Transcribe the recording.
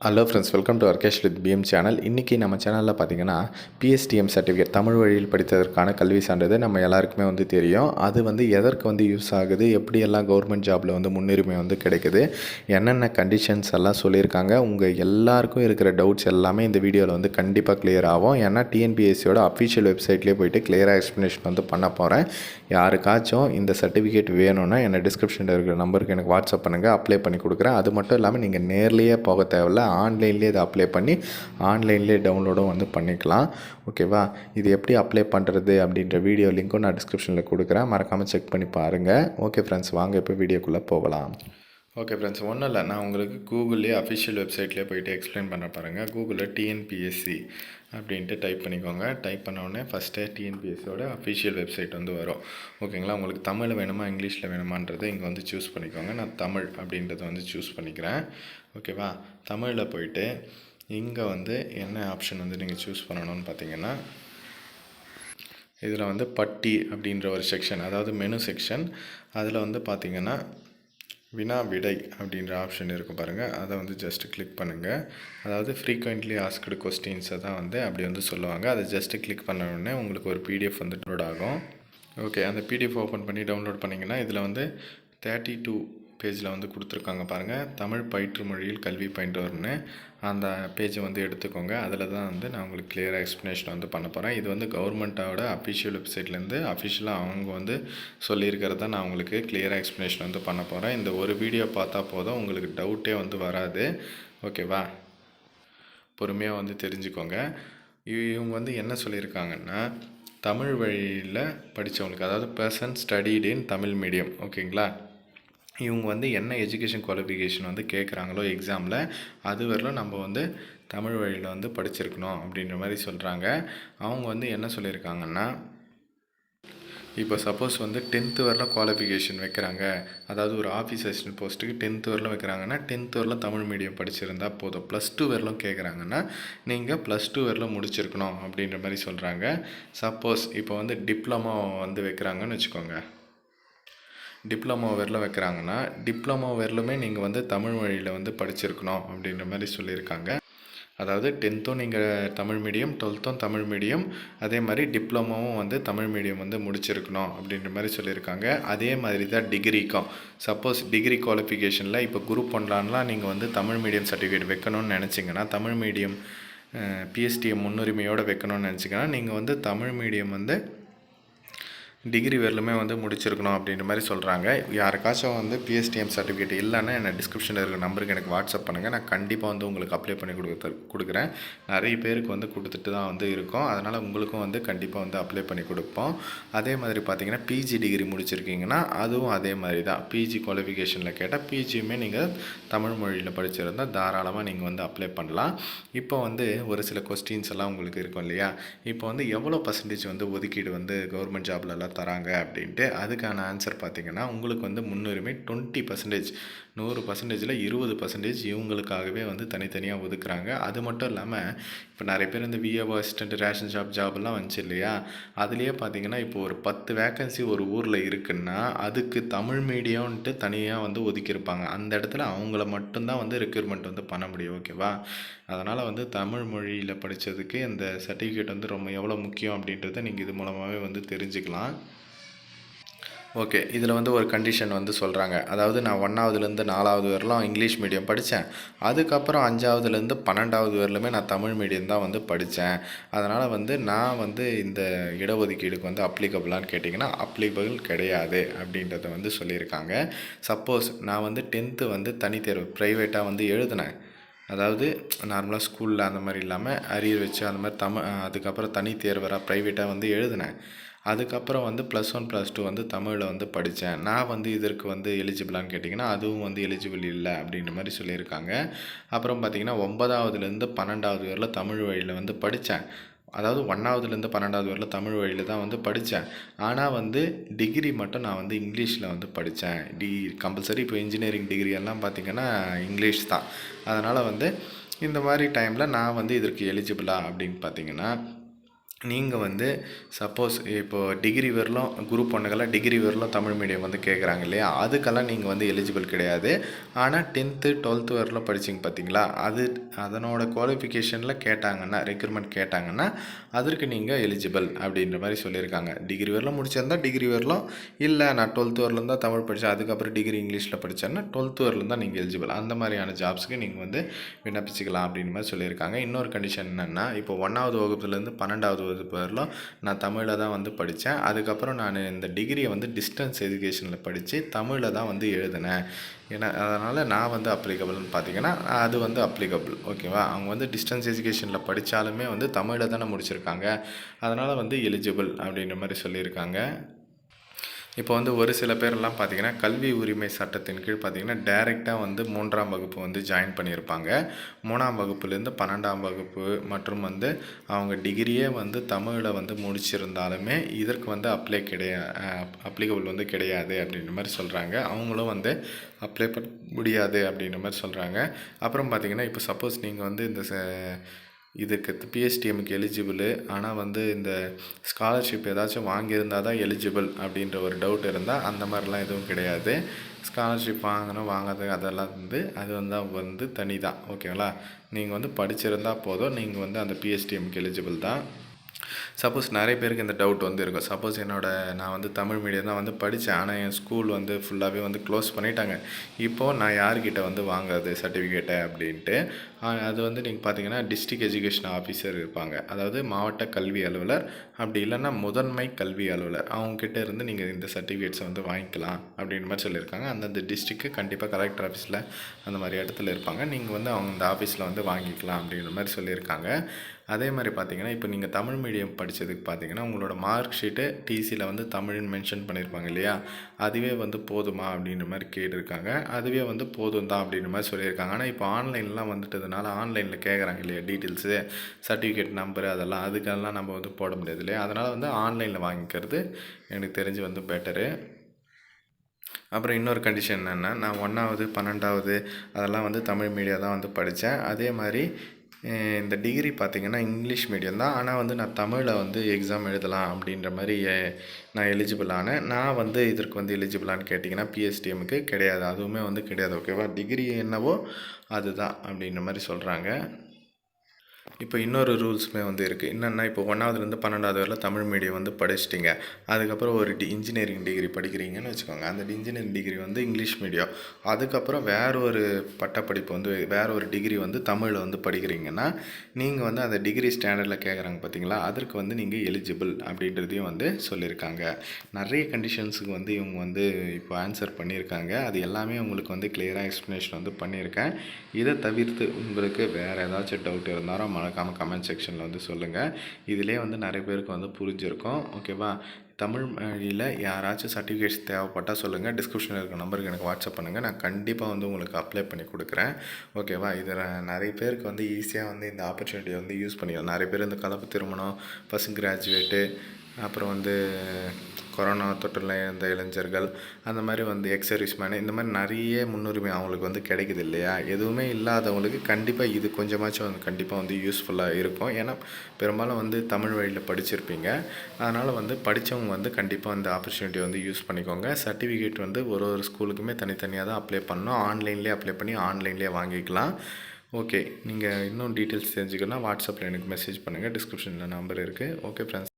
Hello friends welcome to Arkesh with PM channel இன்றைக்கி நம்ம சேனலில் பார்த்தீங்கன்னா பிஎஸ்டிஎம் சர்டிஃபிகேட் தமிழ் வழியில் படித்ததற்கான கல்வி சான்றிதழ் நம்ம எல்லாருக்குமே வந்து தெரியும். அது வந்து எதற்கு வந்து யூஸ் ஆகுது? எப்படியெல்லாம் கவர்மெண்ட் ஜாபில் வந்து முன்னுரிமை வந்து கிடைக்குது? என்னென்ன கண்டிஷன்ஸ் எல்லாம் சொல்லியிருக்காங்க? உங்கள் எல்லாருக்கும் இருக்கிற டவுட்ஸ் எல்லாமே இந்த வீடியோவில் வந்து கண்டிப்பாக கிளியர் ஆகும். ஏன்னா டிஎன்பிஎஸ்சியோட அஃபிஷியல் வெப்சைட்லேயே போயிட்டு கிளியராக எக்ஸ்ப்ளனேஷன் வந்து பண்ண போகிறேன் யாருக்காச்சும் இந்த சர்டிஃபிகேட் வேணும்னா என்னை டிஸ்கிரிப்ஷனில் இருக்கிற நம்பருக்கு எனக்கு வாட்ஸ்அப் பண்ணுங்கள் அப்ளை பண்ணி கொடுக்குறேன். அது மட்டும் இல்லாமல் நீங்கள் நேர்லேயே போக தேவையில்ல. ஆன்லைன்லேயே இதை அப்ளை பண்ணி ஆன்லைன்லேயே டவுன்லோடும் வந்து பண்ணிக்கலாம். ஓகேவா இது எப்படி அப்ளை பண்ணுறது அப்படின்ற வீடியோ லிங்க்கும் நான் டிஸ்கிரிப்ஷனில் கொடுக்குறேன். மறக்காமல் செக் பண்ணி பாருங்கள் ஓகே ஃப்ரெண்ட்ஸ் வாங்க இப்போ வீடியோக்குள்ளே போகலாம். ஓகே ஃப்ரெண்ட்ஸ் ஒன்றும் இல்லை. நான் உங்களுக்கு கூகுள்லேயே அஃபிஷியல் வெப்சைட்லேயே போயிட்டு எக்ஸ்பிளைன் பண்ண பாருங்கள் கூகுளில் டிஎன்பிஎஸ்சி அப்படின்ட்டு டைப் பண்ணிக்கோங்க. டைப் பண்ணோடனே ஃபஸ்ட்டே டிஎன்பிஎஸ்சியோட அஃபிஷியல் வெப்சைட் வந்து வரும். ஓகேங்களா உங்களுக்கு தமிழ் வேணுமா இங்கிலீஷில் வேணுமான்றதை இங்கே வந்து சூஸ் பண்ணிக்கோங்க. நான் தமிழ் அப்படின்றத வந்து சூஸ் பண்ணிக்கிறேன். ஓகேவா தமிழில் போயிட்டு இங்கே வந்து என்ன ஆப்ஷன் வந்து நீங்கள் சூஸ் பண்ணணும்னு பார்த்தீங்கன்னா இதில் வந்து பட்டி அப்படின்ற ஒரு செக்ஷன் அதாவது மெனு செக்ஷன் அதில் வந்து பார்த்தீங்கன்னா வினா விடை அப்படின்ற ஆப்ஷன் இருக்கும் பாருங்கள் அதை வந்து ஜஸ்ட்டு கிளிக் பண்ணுங்கள் அதாவது ஃப்ரீக்வெண்ட்லி ஆஸ்க்டு கொஸ்டின்ஸை தான் வந்து அப்படி வந்து சொல்லுவாங்க. அதை ஜஸ்ட்டு கிளிக் பண்ண உடனே உங்களுக்கு ஒரு பிடிஎஃப் வந்து டவுன்லோட் ஆகும். ஓகே அந்த பிடிஎஃப் ஓப்பன் பண்ணி டவுன்லோட் பண்ணிங்கன்னா இதில் வந்து தேர்ட்டி டூ பேஜில் வந்து கொடுத்துருக்காங்க பாருங்கள் தமிழ் பயிற்று மொழியில் கல்வி பயின்றவர்னு அந்த பேஜை வந்து எடுத்துக்கோங்க. அதில் தான் வந்து நான் உங்களுக்கு கிளியராக எக்ஸ்ப்ளனேஷன் வந்து பண்ண போகிறேன் இது வந்து கவர்மெண்ட்டோட அஃபிஷியல் வெப்சைட்லேருந்து அஃபிஷியலாக அவங்க வந்து சொல்லியிருக்கிறத நான் உங்களுக்கு கிளியராக எக்ஸ்ப்ளனேஷன் வந்து பண்ண போகிறேன் இந்த ஒரு வீடியோ பார்த்தா போதும். உங்களுக்கு டவுட்டே வந்து வராது. ஓகேவா? பொறுமையாக வந்து தெரிஞ்சுக்கோங்க. இவங்க வந்து என்ன சொல்லியிருக்காங்கன்னா தமிழ் வழியில் படித்தவங்களுக்கு அதாவது person studied in Tamil medium ஓகேங்களா? இவங்க வந்து என்ன எஜுகேஷன் குவாலிஃபிகேஷன் வந்து கேட்குறாங்களோ எக்ஸாமில் அது வரலும் நம்ம வந்து தமிழ் வழியில் வந்து படிச்சிருக்கணும் அப்படின்ற மாதிரி சொல்கிறாங்க அவங்க வந்து என்ன சொல்லியிருக்காங்கன்னா இப்போ சப்போஸ் வந்து டென்த்து வரலாம் குவாலிஃபிகேஷன் வைக்கிறாங்க. அதாவது ஒரு ஆஃபீஸ் அசிஸ்டன்ட் போஸ்ட்டுக்கு டென்த்து வரலாம் வைக்கிறாங்கன்னா டென்த்து வரலாம் தமிழ் மீடியம் படிச்சிருந்தா போதும். ப்ளஸ் டூ வரலாம் கேட்குறாங்கன்னா நீங்கள் ப்ளஸ் டூ வரலாம் முடிச்சிருக்கணும் அப்படின்ற மாதிரி சொல்கிறாங்க சப்போஸ் இப்போ வந்து டிப்ளமோ வந்து வைக்கிறாங்கன்னு வச்சுக்கோங்க. டிப்ளமோ வரல வைக்கிறாங்கன்னா டிப்ளமோ வரலுமே நீங்கள் வந்து தமிழ் மொழியில் வந்து படிச்சிருக்கணும் அப்படின்ற மாதிரி சொல்லியிருக்காங்க. அதாவது டென்த்தும் நீங்கள் தமிழ் மீடியம் டுவெல்த்தும் தமிழ் மீடியம் அதே மாதிரி டிப்ளமோவும் வந்து தமிழ் மீடியம் வந்து முடிச்சிருக்கணும் அப்படின்ற மாதிரி சொல்லியிருக்காங்க. அதே மாதிரி தான் டிகிரிக்கும். சப்போஸ் டிகிரி குவாலிஃபிகேஷனில் இப்போ குரூப் ஒன்லான்லாம் நீங்கள் வந்து தமிழ் மீடியம் சர்டிஃபிகேட் வைக்கணும்னு நினச்சிங்கன்னா தமிழ் மீடியம் பிஎஸ்டிஎம் முன்னுரிமையோடு வைக்கணும்னு நினச்சிங்கன்னா நீங்கள் வந்து தமிழ் மீடியம் வந்து டிகிரி வரலுமே வந்து முடிச்சிருக்கணும் அப்படின்ற மாதிரி சொல்கிறாங்க யாருக்காச்சும் வந்து பிஎஸ்டிஎம் சர்டிஃபிகேட் இல்லைன்னா என்ன டிஸ்கிரிப்ஷனில் இருக்கிற நம்பருக்கு எனக்கு வாட்ஸ்அப் பண்ணுங்கள் நான் கண்டிப்பாக வந்து உங்களுக்கு அப்ளை பண்ணி கொடுத்து கொடுக்குறேன். நிறைய பேருக்கு வந்து கொடுத்துட்டு தான் வந்து இருக்கோம். அதனால் உங்களுக்கும் வந்து கண்டிப்பாக வந்து அப்ளை பண்ணி கொடுப்போம். அதே மாதிரி பார்த்தீங்கன்னா பிஜி டிகிரி முடிச்சிருக்கீங்கன்னா அதுவும் அதே மாதிரி தான். பிஜி குவாலிஃபிகேஷனில் கேட்டால் பிஜியுமே நீங்கள் தமிழ் மொழியில் படிச்சிருந்தால் தாராளமாக நீங்கள் வந்து அப்ளை பண்ணலாம். இப்போ வந்து ஒரு சில கொஸ்டின்ஸ் எல்லாம் உங்களுக்கு இருக்கும் இல்லையா? இப்போ வந்து எவ்வளோ பர்சன்டேஜ் வந்து ஒதுக்கீடு வந்து கவர்மெண்ட் ஜாப்லலாம் தராங்க அப்படின்ட்டு அதுக்கான ஆன்சர் பார்த்திங்கன்னா உங்களுக்கு வந்து முன்னுரிமை டுவெண்ட்டி பர்சன்டேஜ் நூறு பர்சன்டேஜில் இருபது பர்சன்டேஜ் இவங்களுக்காகவே வந்து தனித்தனியாக ஒதுக்குறாங்க. அது மட்டும் இல்லாமல் இப்போ நிறைய பேர் இந்த V A O assistant ration shop ஜாப்லாம் வந்துச்சு இல்லையா? அதுலேயே பார்த்தீங்கன்னா இப்போ ஒரு பத்து வேக்கன்சி ஒரு ஊரில் இருக்குன்னா அதுக்கு தமிழ் மீடியம்ன்ட்டு தனியாக வந்து ஒதுக்கியிருப்பாங்க. அந்த இடத்துல அவங்கள மட்டும்தான் வந்து ரெக்யூர்மெண்ட் வந்து பண்ண முடியும் ஓகேவா? அதனால் வந்து தமிழ் மொழியில் படித்ததுக்கு இந்த சர்டிஃபிகேட் வந்து ரொம்ப எவ்வளோ முக்கியம் அப்படின்றத நீங்கள் இது மூலமாகவே வந்து தெரிஞ்சுக்கலாம். ஓகே இதில் வந்து ஒரு கண்டிஷன் வந்து சொல்கிறாங்க அதாவது நான் ஒன்றாவதுலேருந்து நாலாவது வரலாம் இங்கிலீஷ் மீடியம் படித்தேன் அதுக்கப்புறம் அஞ்சாவதுலேருந்து பன்னெண்டாவது வரலுமே நான் தமிழ் மீடியம் தான் வந்து படித்தேன் அதனால் வந்து நான் வந்து இந்த இடஒதுக்கீடுக்கு வந்து அப்ளிகபிளான்னு கேட்டிங்கன்னா அப்ளிகபிள் கிடையாது அப்படின்றத வந்து சொல்லியிருக்காங்க. சப்போஸ் நான் வந்து டென்த்து வந்து தனித்தேர்வு ப்ரைவேட்டாக வந்து எழுதினேன். அதாவது நார்மலாக ஸ்கூலில் அந்த மாதிரி இல்லாமல் அரியர் வச்சு அந்த மாதிரி தமிழ் அதுக்கப்புறம் தனி தேர்வராக ப்ரைவேட்டாக வந்து எழுதினேன். அதுக்கப்புறம் வந்து ப்ளஸ் ஒன் ப்ளஸ் டூ வந்து தமிழில் வந்து படித்தேன் நான் வந்து இதற்கு வந்து எலிஜிபிளான்னு கேட்டிங்கன்னா அதுவும் வந்து எலிஜிபிள் இல்லை அப்படின்ற மாதிரி சொல்லியிருக்காங்க. அப்புறம் பார்த்திங்கன்னா ஒன்பதாவதுலேருந்து பன்னெண்டாவது வரையில் தமிழ் வழியில் வந்து படித்தேன் அதாவது ஒன்றாவதுலேருந்து பன்னெண்டாவது வரையில் தமிழ் வழியில் தான் வந்து படித்தேன் ஆனால் வந்து டிகிரி மட்டும் நான் வந்து இங்கிலீஷில் வந்து படித்தேன் டி கம்பல்சரி இப்போ இன்ஜினியரிங் டிகிரி எல்லாம் பார்த்திங்கன்னா இங்கிலீஷ் தான். அதனால் வந்து இந்த மாதிரி டைமில் நான் வந்து இதற்கு எலிஜிபிளா அப்படின்னு பார்த்தீங்கன்னா நீங்கள் வந்து சப்போஸ் இப்போது டிகிரி வரலும் குரூப் ஒன்றுக்கெல்லாம் டிகிரி வரலும் தமிழ் மீடியம் வந்து கேட்குறாங்க இல்லையா? அதுக்கெல்லாம் நீங்கள் வந்து எலிஜிபிள் கிடையாது. ஆனால் டென்த்து டுவெல்த்து வரலும் படிச்சிங்க பார்த்தீங்களா அது அதனோட குவாலிஃபிகேஷனில் கேட்டாங்கன்னா ரெக்ரூட்மெண்ட் கேட்டாங்கன்னா அதற்கு நீங்கள் எலிஜிபிள் அப்படின்ற மாதிரி சொல்லியிருக்காங்க. டிகிரி வரலும் முடிச்சிருந்தா டிகிரி வரலும் இல்லை நான் டுவெல்த்து வரலும் தான் தமிழ் படித்தேன் அதுக்கப்புறம் டிகிரி இங்கிலீஷில் படித்தேன்னா டுவெல்த்து வரலும் தான் நீங்கள் எலிஜிபிள் அந்த மாதிரியான ஜாப்ஸ்க்கு நீங்கள் வந்து விண்ணப்பிச்சுக்கலாம் அப்படின்ற மாதிரி சொல்லியிருக்காங்க. இன்னொரு கண்டிஷன் என்னென்னா இப்போ ஒன்றாவது வகுப்புலேருந்து பன்னெண்டாவது வகுப்பு வரலும் நான் தமிழில் தான் வந்து படித்தேன் அதுக்கப்புறம் நான் இந்த டிகிரியை வந்து டிஸ்டன்ஸ் எஜுகேஷனில் படித்து தமிழில் தான் வந்து எழுதினேன். ஏன்னா அதனால் நான் வந்து அப்ளிகபிள்னு பார்த்தீங்கன்னா அது வந்து அப்ளிகபிள் ஓகேவா அவங்க வந்து டிஸ்டன்ஸ் எஜுகேஷனில் படித்தாலுமே வந்து தமிழில் தானே முடிச்சிருக்காங்க. அதனால் வந்து எலிஜிபிள் அப்படின்ற மாதிரி சொல்லியிருக்காங்க. இப்போ வந்து ஒரு சில பேரெல்லாம் பார்த்திங்கன்னா கல்வி உரிமை சட்டத்தின் கீழ் பார்த்திங்கன்னா டைரெக்டாக வந்து மூன்றாம் வகுப்பு வந்து ஜாயின் பண்ணியிருப்பாங்க. மூணாம் வகுப்புலேருந்து பன்னெண்டாம் வகுப்பு மற்றும் வந்து அவங்க டிகிரியே வந்து தமிழில் வந்து முடிச்சிருந்தாலுமே இதற்கு வந்து அப்ளை கிடையா அப்ளிகபிள் வந்து கிடையாது அப்படின்ற மாதிரி சொல்கிறாங்க அவங்களும் வந்து அப்ளை பண்ண முடியாது அப்படின்ற மாதிரி சொல்கிறாங்க அப்புறம் பார்த்திங்கன்னா இப்போ சப்போஸ் நீங்கள் வந்து இந்த ச இதுக்கு பிஎஸ்டிஎம்க்கு எலிஜிபிள் ஆனால் வந்து இந்த ஸ்காலர்ஷிப் ஏதாச்சும் வாங்கியிருந்தால் தான் எலிஜிபிள் அப்படின்ற ஒரு டவுட் இருந்தால் அந்த மாதிரிலாம் எதுவும் கிடையாது. ஸ்காலர்ஷிப் வாங்கணும் வாங்காத அதெல்லாம் வந்து அது வந்து அவங்க வந்து தனி தான் ஓகேங்களா? நீங்கள் வந்து படிச்சிருந்தால் போதும். நீங்கள் வந்து அந்த பிஎஸ்டிஎம்க்கு எலிஜிபிள் தான். சப்போஸ் நிறைய பேருக்கு இந்த டவுட் வந்து இருக்கும். சப்போஸ் என்னோட நான் வந்து தமிழ் மீடியம் தான் வந்து படித்தேன் ஆனால் என் ஸ்கூல் வந்து ஃபுல்லாகவே வந்து க்ளோஸ் பண்ணிட்டாங்க. இப்போது நான் யார்கிட்ட வந்து வாங்குறது சர்டிஃபிகேட்டை அப்படின்ட்டு அது வந்து நீங்கள் பார்த்தீங்கன்னா டிஸ்ட்ரிக்ட் எஜுகேஷன் ஆஃபீஸர் இருப்பாங்க. அதாவது மாவட்ட கல்வி அலுவலர். அப்படி இல்லைன்னா முதன்மை கல்வி அலுவலர். அவங்கக்கிட்ட இருந்து நீங்கள் இந்த சர்டிஃபிகேட்ஸை வந்து வாங்கிக்கலாம் அப்படின்ற மாதிரி சொல்லியிருக்காங்க. அந்தந்த டிஸ்ட்ரிக்கு கண்டிப்பாக கலெக்டர் ஆஃபீஸில் அந்த மாதிரி இடத்துல இருப்பாங்க. நீங்கள் வந்து அவங்க இந்த ஆஃபீஸில் வந்து வாங்கிக்கலாம் அப்படின்ற மாதிரி சொல்லியிருக்காங்க. அதே மாதிரி பார்த்தீங்கன்னா இப்போ நீங்கள் தமிழ் மீடியம் படித்ததுக்கு பார்த்தீங்கன்னா உங்களோட மார்க் ஷீட்டு டிசியில் வந்து தமிழ்னு மென்ஷன் பண்ணியிருப்பாங்க இல்லையா? அதுவே வந்து போதுமா அப்படின்ற மாதிரி கேட்டிருக்காங்க. அதுவே வந்து போதும் தான் அப்படின்ற மாதிரி சொல்லியிருக்காங்க. ஆனால் இப்போ ஆன்லைன்லாம் வந்துட்டதுனால ஆன்லைனில் கேட்குறாங்க இல்லையா டீட்டெயில்ஸு சர்டிஃபிகேட் நம்பரு அதெல்லாம் அதுக்கெல்லாம் நம்ம வந்து போட முடியாது இல்லையா? அதனால் வந்து ஆன்லைனில் வாங்கிக்கிறது எனக்கு தெரிஞ்சு வந்து பெட்டரு. அப்புறம் இன்னொரு கண்டிஷன் என்னென்னா நான் ஒன்றாவது பன்னெண்டாவது அதெல்லாம் வந்து தமிழ் மீடியா தான் வந்து படித்தேன் அதே மாதிரி இந்த டிகிரி பார்த்திங்கன்னா இங்கிலீஷ் மீடியம் தான். ஆனால் வந்து நான் தமிழில் வந்து எக்ஸாம் எழுதலாம் அப்படின்ற மாதிரி நான் எலிஜிபிளான நான் வந்து இதற்கு வந்து எலிஜிபிளான்னு கேட்டிங்கன்னா பிஎஸ்டிஎம்க்கு கிடையாது. அதுவுமே வந்து கிடையாது ஓகேவா டிகிரி என்னவோ அதுதான் அப்படின்ற மாதிரி சொல்கிறாங்க இப்போ இன்னொரு ரூல்ஸுமே வந்து இருக்குது என்னென்னா இப்போ ஒன்றாவதுலேருந்து பன்னெண்டாவது வரையில் தமிழ் மீடியம் வந்து படிச்சிட்டிங்க. அதுக்கப்புறம் ஒரு டி இன்ஜினியரிங் டிகிரி படிக்கிறீங்கன்னு வச்சுக்கோங்க. அந்த இன்ஜினியரிங் டிகிரி வந்து இங்கிலீஷ் மீடியம் அதுக்கப்புறம் வேற ஒரு பட்டப்படிப்பு வந்து வேற ஒரு டிகிரி வந்து தமிழில் வந்து படிக்கிறீங்கன்னா நீங்கள் வந்து அந்த டிகிரி ஸ்டாண்டர்டில் கேட்குறாங்க பார்த்தீங்களா அதற்கு வந்து நீங்கள் எலிஜிபிள் அப்படின்றதையும் வந்து சொல்லியிருக்காங்க நிறைய கண்டிஷன்ஸுக்கு வந்து இவங்க வந்து இப்போ ஆன்சர் பண்ணியிருக்காங்க. அது எல்லாமே உங்களுக்கு வந்து கிளியராக எக்ஸ்ப்ளனேஷன் வந்து பண்ணியிருக்கேன். இதை தவிர்த்து உங்களுக்கு வேறு ஏதாச்சும் டவுட் இருந்தாலும் மறக்காமல் கமெண்ட் செக்ஷனில் வந்து சொல்லுங்கள் இதிலே வந்து நிறைய பேருக்கு வந்து புரிஞ்சிருக்கும். ஓகேவா தமிழ் மொழியில் யாராச்சும் சர்டிஃபிகேட்ஸ் தேவைப்பட்டால் சொல்லுங்கள் டிஸ்கிரிப்ஷனில் இருக்க நம்பருக்கு எனக்கு வாட்ஸ்அப் பண்ணுங்கள் நான் கண்டிப்பாக வந்து உங்களுக்கு அப்ளை பண்ணி கொடுக்குறேன். ஓகேவா இதில் நிறைய பேருக்கு வந்து ஈஸியாக வந்து இந்த ஆப்பர்ச்சுனிட்டியை வந்து யூஸ் பண்ணிக்கலாம். நிறைய பேர் இந்த கலப்பு திருமணம் ஃபஸ்ட் கிராஜுவேட்டு அப்புறம் வந்து கொரோனா தொற்றில் இருந்த இளைஞர்கள் அந்த மாதிரி வந்து எக்ஸ் சர்வீஸ்மேனு இந்த மாதிரி நிறைய முன்னுரிமை அவங்களுக்கு வந்து கிடைக்குது இல்லையா? எதுவுமே இல்லாதவங்களுக்கு கண்டிப்பாக இது கொஞ்சமாச்சும் வந்து கண்டிப்பாக வந்து யூஸ்ஃபுல்லாக இருக்கும். ஏன்னா பெரும்பாலும் வந்து தமிழ் வழியில் படிச்சிருப்பீங்க. அதனால் வந்து படித்தவங்க வந்து கண்டிப்பாக அந்த ஆப்பர்ச்சுனிட்டி வந்து யூஸ் பண்ணிக்கோங்க. சர்டிஃபிகேட் வந்து ஒரு ஒரு ஸ்கூலுக்குமே தனித்தனியாக தான் அப்ளை பண்ணணும். ஆன்லைன்லேயே அப்ளை பண்ணி ஆன்லைன்லேயே வாங்கிக்கலாம். ஓகே நீங்கள் இன்னும் டீட்டெயில்ஸ் தெரிஞ்சுக்கணும்னா வாட்ஸ்அப்பில் எனக்கு மெசேஜ் பண்ணுங்கள் டிஸ்கிரிப்ஷனில் நம்பர் இருக்குது ஓகே ஃப்ரெண்ட்ஸ்